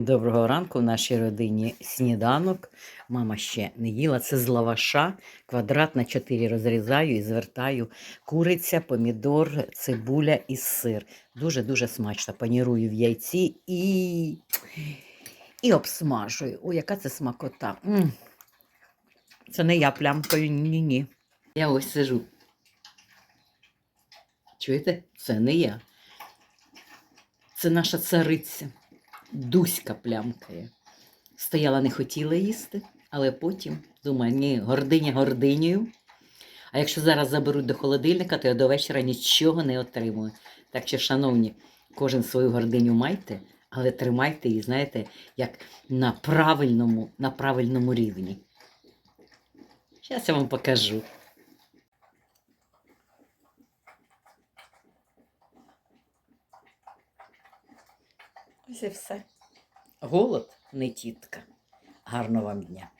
Доброго ранку в нашій родині сніданок. Мама ще не їла. Це з лаваша. Квадрат на 4 розрізаю і звертаю куриця, помідор, цибуля і сир. Дуже-дуже смачно. Панірую в яйці і, і обсмажую. Ой, яка це смакота. м Це не я плямкою, ні-ні. Я ось сижу. Чуєте? Це не я. Це наша цариця. Дуська плямкає. Стояла, не хотіла їсти, але потім думаю, ні, гординя гординею. А якщо зараз заберуть до холодильника, то я до вечора нічого не отримую. Так що, шановні, кожен свою гординю майте, але тримайте її, знаєте, як на правильному, на правильному рівні. Зараз я вам покажу. Ось і все. Голод не тітка. Гарного вам дня.